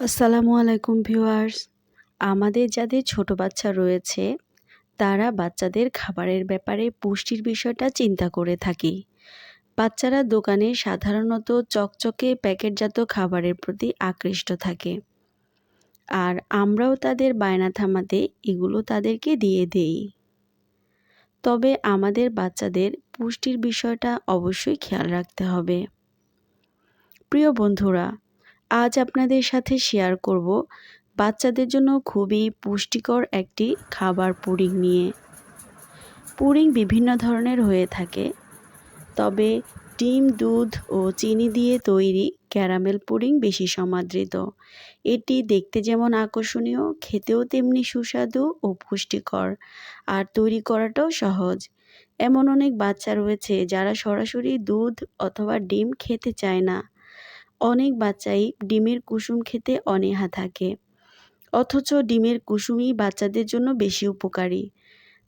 আসসালামু আলাইকুম ভিউয়ার্স। আমাদের যাদের ছোট বাচ্চা রয়েছে, তারা বাচ্চাদের খাবারের ব্যাপারে পুষ্টির বিষয়টা চিন্তা করে থাকি। বাচ্চারা দোকানে সাধারণত চকচকে প্যাকেটজাত খাবারের প্রতি আকৃষ্ট থাকে। আর আমরাও তাদের বায়না থামাতে এগুলো তাদেরকে দিয়ে দেই। তবে আমাদের বাচ্চাদের পুষ্টির বিষয়টা অবশ্যই খেয়াল রাখতে হবে। প্রিয় বন্ধুরা আজ আপনাদের সাথে শেয়ার করব বাচ্চাদের জন্য খুবই পুষ্টিকর একটি খাবার পুডিং নিয়ে। পুডিং বিভিন্ন ধরনের হয়ে থাকে, তবে ডিম, দুধ ও চিনি দিয়ে তৈরি ক্যারামেল পুডিং বেশি সমাদৃত। এটি দেখতে যেমন আকর্ষণীয়, খেতেও তেমনি সুস্বাদু ও পুষ্টিকর, আর তৈরি করাটাও সহজ। এমন অনেক বাচ্চা রয়েছে যারা সরাসরি দুধ অথবা ডিম খেতে চায় না। অনেক বাচ্চাই ডিমের কুসুম খেতে অনীহা থাকে। অথচ ডিমের কুসুমই বাচ্চাদের জন্য বেশি উপকারী।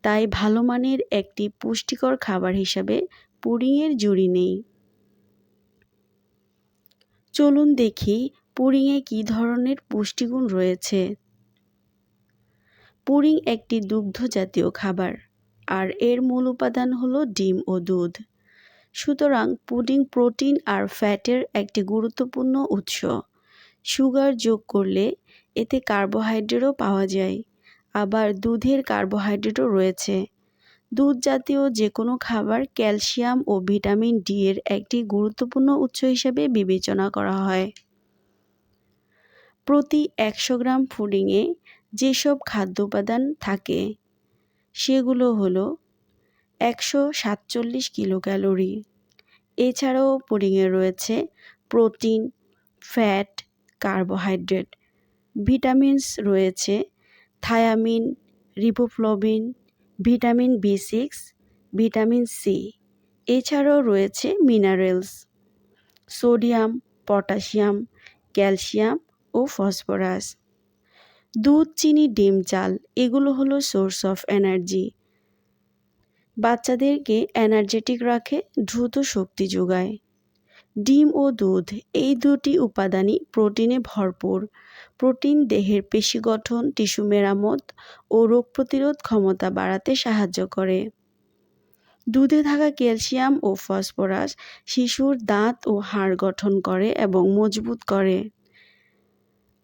তাই ভালো মানের একটি পুষ্টিকর খাবার হিসাবে পুডিংয়ের জুড়ি নেই। চলুন দেখি পুডিংয়ে কী ধরনের পুষ্টিগুণ রয়েছে। পুডিং একটি দুগ্ধ জাতীয় খাবার, আর এর মূল উপাদান হলো ডিম ও দুধ। সুতরাং পুডিং প্রোটিন আর ফ্যাটের একটি গুরুত্বপূর্ণ উৎস। সুগার যোগ করলে এতে কার্বোহাইড্রেটও পাওয়া যায়। আবার দুধের কার্বোহাইড্রেটও রয়েছে। দুধ জাতীয় যে কোনো খাবার ক্যালসিয়াম ও ভিটামিন ডি এর একটি গুরুত্বপূর্ণ উৎস হিসেবে বিবেচনা করা হয়। প্রতি একশো গ্রাম ফুডিংয়ে যেসব খাদ্য উপাদান থাকে, সেগুলো হলো একশো সাতচল্লিশ কিলো ক্যালোরি এছাড়াও পুডিংয়ে রয়েছে প্রোটিন, ফ্যাট, কার্বোহাইড্রেট। ভিটামিনস রয়েছে thiamine, riboflavin, vitamin B six, vitamin C. এছাড়াও রয়েছে মিনারেলস, সোডিয়াম, পটাশিয়াম, ক্যালসিয়াম ও ফসফরাস। দুধ, চিনি, ডিম, চাল, এগুলো হলো সোর্স অফ এনার্জি। বাচ্চাদেরকে এনার্জেটিক রাখে, দ্রুত শক্তি যোগায়। ডিম ও দুধ, এই দুটি উপাদানই প্রোটিনে ভরপুর। প্রোটিন দেহের পেশি গঠন টিস্যু মেরামত ও রোগ প্রতিরোধ ক্ষমতা বাড়াতে সাহায্য করে। দুধে থাকা ক্যালসিয়াম ও ফসফরাস শিশুর দাঁত ও হাড় গঠন করে এবং মজবুত করে।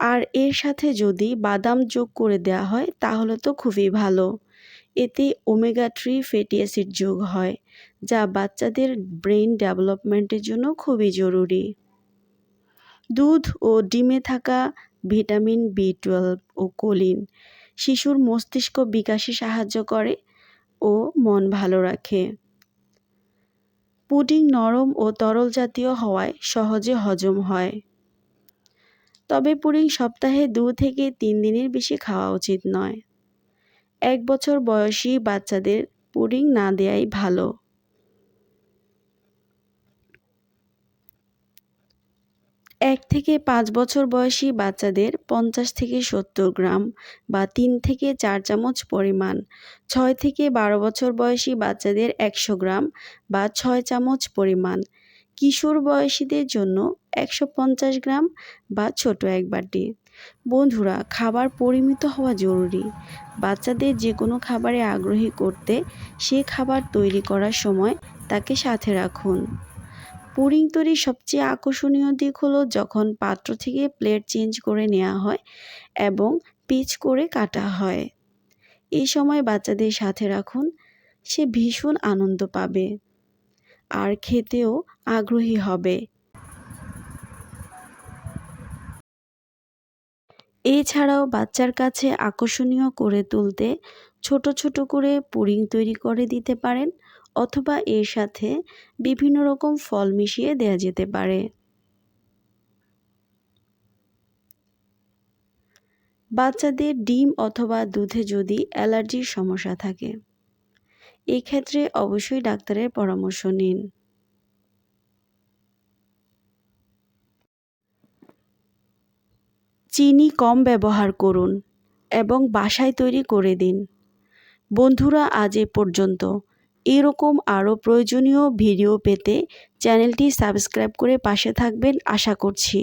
আর এর সাথে যদি বাদাম যোগ করে দেওয়া হয়, তাহলে তো খুবই ভালো। এতে ওমেগা থ্রি ফ্যাটি অ্যাসিড যোগ হয়, যা বাচ্চাদের ব্রেন ডেভেলপমেন্টের জন্য খুবই জরুরি। দুধ ও ডিমে থাকা ভিটামিন বি টুয়েলভ ও কোলিন শিশুর মস্তিষ্ক বিকাশে সাহায্য করে ও মন ভালো রাখে। পুডিং নরম ও তরল জাতীয় হওয়ায় সহজে হজম হয়। তবে পুডিং সপ্তাহে দু থেকে তিন দিনের বেশি খাওয়া উচিত নয়। এক বছর বয়সী বাচ্চাদের পুডিং না দেয়াই ভালো। এক থেকে পাঁচ বছর বয়সী বাচ্চাদের পঞ্চাশ থেকে সত্তর গ্রাম বা তিন থেকে চার চামচ পরিমাণ, ছয় থেকে বারো বছর বয়সী বাচ্চাদের একশো গ্রাম বা ছয় চামচ পরিমাণ কিশোর বয়সীদের জন্য একশো পঞ্চাশ গ্রাম বা ছোট এক বাটি। বন্ধুরা, খাবার পরিমিত হওয়া জরুরি। বাচ্চাদের যে কোনো খাবারে আগ্রহী করতে সে খাবার তৈরি করার সময় তাকে সাথে রাখুন। পুরিং তৈরির সবচেয়ে আকর্ষণীয় দিক হলো যখন পাত্র থেকে প্লেট চেঞ্জ করে নেওয়া হয় এবং পিচ করে কাটা হয়। এই সময় বাচ্চাদের সাথে রাখুন, সে ভীষণ আনন্দ পাবে। আর খেতেও আগ্রহী হবে। এছাড়াও বাচ্চার কাছে আকর্ষণীয় করে তুলতে ছোট ছোট করে পুডিং তৈরি করে দিতে পারেন অথবা এর সাথে বিভিন্ন রকম ফল মিশিয়ে দেওয়া যেতে পারে। বাচ্চাদের ডিম অথবা দুধে যদি অ্যালার্জির সমস্যা থাকে, এক্ষেত্রে অবশ্যই ডাক্তারের পরামর্শ নিন। চিনি কম ব্যবহার করুন এবং বাসায় তৈরি করে দিন। বন্ধুরা, আজ এ পর্যন্ত। এরকম আরও প্রয়োজনীয় ভিডিও পেতে চ্যানেলটি সাবস্ক্রাইব করে পাশে থাকবেন, আশা করছি।